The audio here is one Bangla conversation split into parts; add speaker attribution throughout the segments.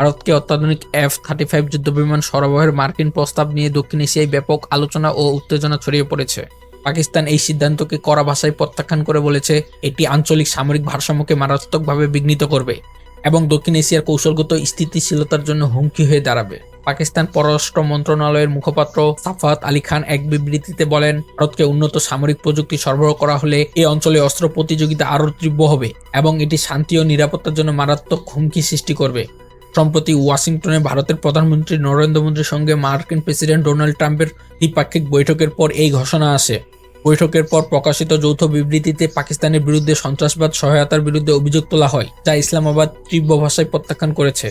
Speaker 1: ভারতকে অত্যাধুনিক এফ থার্টি ফাইভ যুদ্ধবিমান সরবরাহের মার্কিন প্রস্তাব নিয়ে দক্ষিণ এশিয়ায় ব্যাপক আলোচনা ও উত্তেজনা ছড়িয়ে পড়েছে। পাকিস্তান এই সিদ্ধান্তকে কড়া ভাষায় প্রত্যাখ্যান করে বলেছে, এটি আঞ্চলিক সামরিক ভারসাম্যকে মারাত্মকভাবে বিঘ্নিত করবে এবং দক্ষিণ এশিয়ার কৌশলগত স্থিতিশীলতার জন্য হুমকি হয়ে দাঁড়াবে। পাকিস্তান পররাষ্ট্র মন্ত্রণালয়ের মুখপাত্র সাফাত আলী খান এক বিবৃতিতে বলেন, ভারতকে উন্নত সামরিক প্রযুক্তি সরবরাহ করা হলে এই অঞ্চলে অস্ত্র প্রতিযোগিতা আরও তীব্র হবে এবং এটি শান্তি ও নিরাপত্তার জন্য মারাত্মক হুমকি সৃষ্টি করবে। সম্প্রতি ওয়াশিংটনে ভারতের প্রধানমন্ত্রী নরেন্দ্র মোদীর সঙ্গে মার্কিন প্রেসিডেন্ট ডোনাল্ড ট্রাম্পের দ্বিপাক্ষিক বৈঠকের পর এই ঘোষণা আসে। বৈঠকের পর প্রকাশিত যৌথ বিবৃতিতে পাকিস্তানের বিরুদ্ধে সন্ত্রাসবাদ, সহায়তার বিরুদ্ধে অভিযোগ তোলা হয়, যা ইসলামাবাদ তীব্র ভাষায় প্রত্যাখ্যান করেছে।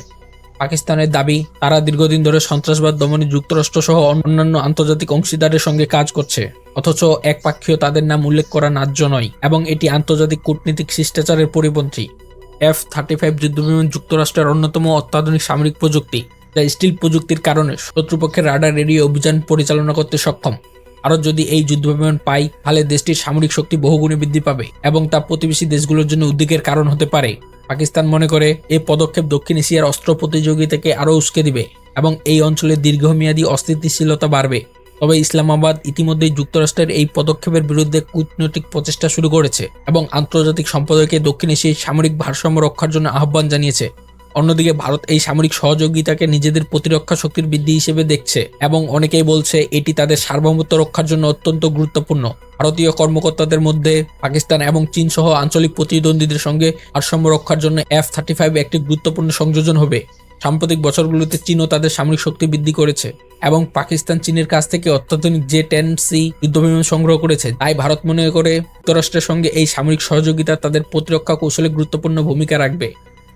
Speaker 1: পাকিস্তানের দাবি, তারা দীর্ঘদিন ধরে সন্ত্রাসবাদ, দমনে যুক্তরাষ্ট্র সহ অন্যান্য আন্তর্জাতিক অংশীদারের সঙ্গে কাজ করছে। অথচ একপাক্ষীয় তাদের নাম উল্লেখ করা ন্যায্য নয়, এবং এটি আন্তর্জাতিক কূটনীতিক শিষ্টাচারের পরিপন্থী। এফ থার্টি ফাইভ যুদ্ধবিমান যুক্তরাষ্ট্রের অন্যতম অত্যাধুনিক সামরিক প্রযুক্তি, যা স্টিল প্রযুক্তির কারণে শত্রুপক্ষের রাডার এড়িয়ে অভিযান পরিচালনা করতে সক্ষম। আরও যদি এই যুদ্ধবিমান পাই, তাহলে দেশটির সামরিক শক্তি বহুগুণে বৃদ্ধি পাবে এবং তা প্রতিবেশী দেশগুলোর জন্য উদ্বেগের কারণ হতে পারে। পাকিস্তান মনে করে এই পদক্ষেপ দক্ষিণ এশিয়ার অস্ত্র প্রতিযোগিতাকে আরও উস্কে দিবে এবং এই অঞ্চলে দীর্ঘমেয়াদী অস্থিতিশীলতা বাড়বে। তবে ইসলামাবাদ ইতিমধ্যেই যুক্তরাষ্ট্রের এই পদক্ষেপের বিরুদ্ধে কূটনৈতিক প্রচেষ্টা শুরু করেছে এবং আন্তর্জাতিক সম্প্রদায়কে দক্ষিণ এশিয়ায় সামরিক ভারসাম্য রক্ষার জন্য আহ্বান জানিয়েছে। অন্যদিকে ভারত এই সামরিক সহযোগিতাকে নিজেদের প্রতিরক্ষা শক্তির বৃদ্ধি হিসেবে দেখছে এবং অনেকেই বলছে এটি তাদের সার্বভৌমত্ব রক্ষার জন্য অত্যন্ত গুরুত্বপূর্ণ। ভারতীয় কর্মকর্তাদের মধ্যে পাকিস্তান এবং চীন সহ আঞ্চলিক প্রতিদ্বন্দ্বীদের সঙ্গে ভারসাম্য রক্ষার জন্য এফ থার্টি ফাইভ একটি গুরুত্বপূর্ণ সংযোজন হবে। সাম্প্রতিক বছরগুলোতে চীনও তাদের সামরিক শক্তি বৃদ্ধি করেছে এবং পাকিস্তান চীনের কাছ থেকে অত্যাধুনিক জে টেন সি যুদ্ধবিমান সংগ্রহ করেছে। তাই ভারত মনে করে, যুক্তরাষ্ট্রের সঙ্গে এই সামরিক সহযোগিতা তাদের প্রতিরক্ষা কৌশলে গুরুত্বপূর্ণ ভূমিকা রাখবে।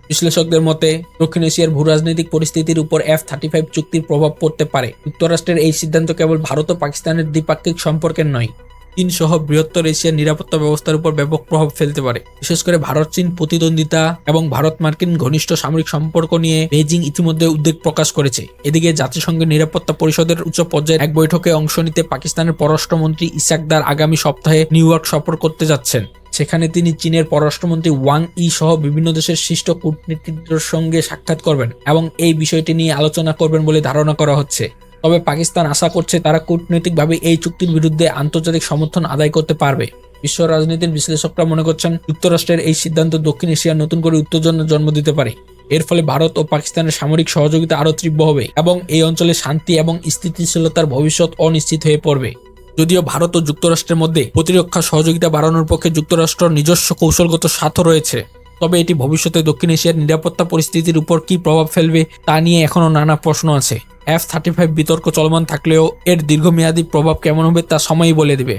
Speaker 1: বিশ্লেষকদের মতে, দক্ষিণ এশিয়ার ভূরাজনৈতিক পরিস্থিতির উপর এফ থার্টি ফাইভ চুক্তির প্রভাব পড়তে পারে। যুক্তরাষ্ট্রের এই সিদ্ধান্ত কেবল ভারত ও পাকিস্তানের দ্বিপাক্ষিক সম্পর্কের নয় চীন সহ বৃহত্তর এশিয়ার নিরাপত্তা ব্যবস্থার উপর ব্যাপক প্রভাব ফেলতে পারে। বিশেষ করে ভারত, চীন প্রতিদ্বন্দ্বিতা এবং ভারত মার্কিন ঘনিষ্ঠ সামরিক সম্পর্ক নিয়ে বেজিং ইতিমধ্যে উদ্বেগ প্রকাশ করেছে। এদিকে জাতিসংঘের নিরাপত্তা পরিষদের উচ্চ পর্যায়ের এক বৈঠকে অংশ নিতে পাকিস্তানের পররাষ্ট্রমন্ত্রী ইসাকদার আগামী সপ্তাহে নিউ ইয়র্ক সফর করতে যাচ্ছেন। সেখানে তিনি চীনের পররাষ্ট্রমন্ত্রী ওয়াং ই সহ বিভিন্ন দেশের শীর্ষ কূটনীতিকদের সঙ্গে সাক্ষাৎ করবেন এবং এই বিষয়টি নিয়ে আলোচনা করবেন বলে ধারণা করা হচ্ছে। তবে পাকিস্তান আশা করছে তারা কূটনৈতিকভাবে এই চুক্তির বিরুদ্ধে আন্তর্জাতিক সমর্থন আদায় করতে পারবে। বিশ্ব রাজনীতির বিশ্লেষকরা মনে করছেন, যুক্তরাষ্ট্রের এই সিদ্ধান্ত দক্ষিণ এশিয়ার নতুন করে উত্তেজনা জন্ম দিতে পারে। এর ফলে ভারত ও পাকিস্তানের সামরিক সহযোগিতা আরও তীব্র হবে এবং এই অঞ্চলে শান্তি এবং স্থিতিশীলতার ভবিষ্যৎ অনিশ্চিত হয়ে পড়বে। যদিও ভারত ও যুক্তরাষ্ট্রের মধ্যে প্রতিরক্ষা সহযোগিতা বাড়ানোর পক্ষে যুক্তরাষ্ট্র নিজস্ব কৌশলগত স্বার্থ রয়েছে। তবে এটি ভবিষ্যতে দক্ষিণ এশিয়ার নিরাপত্তা পরিস্থিতির উপর কী প্রভাব ফেলবে তা নিয়ে এখনও নানা প্রশ্ন আছে। এফ থার্টি ফাইভ বিতর্ক চলমান থাকলেও এর দীর্ঘমেয়াদী প্রভাব কেমন হবে তা সময়ই বলে দেবে।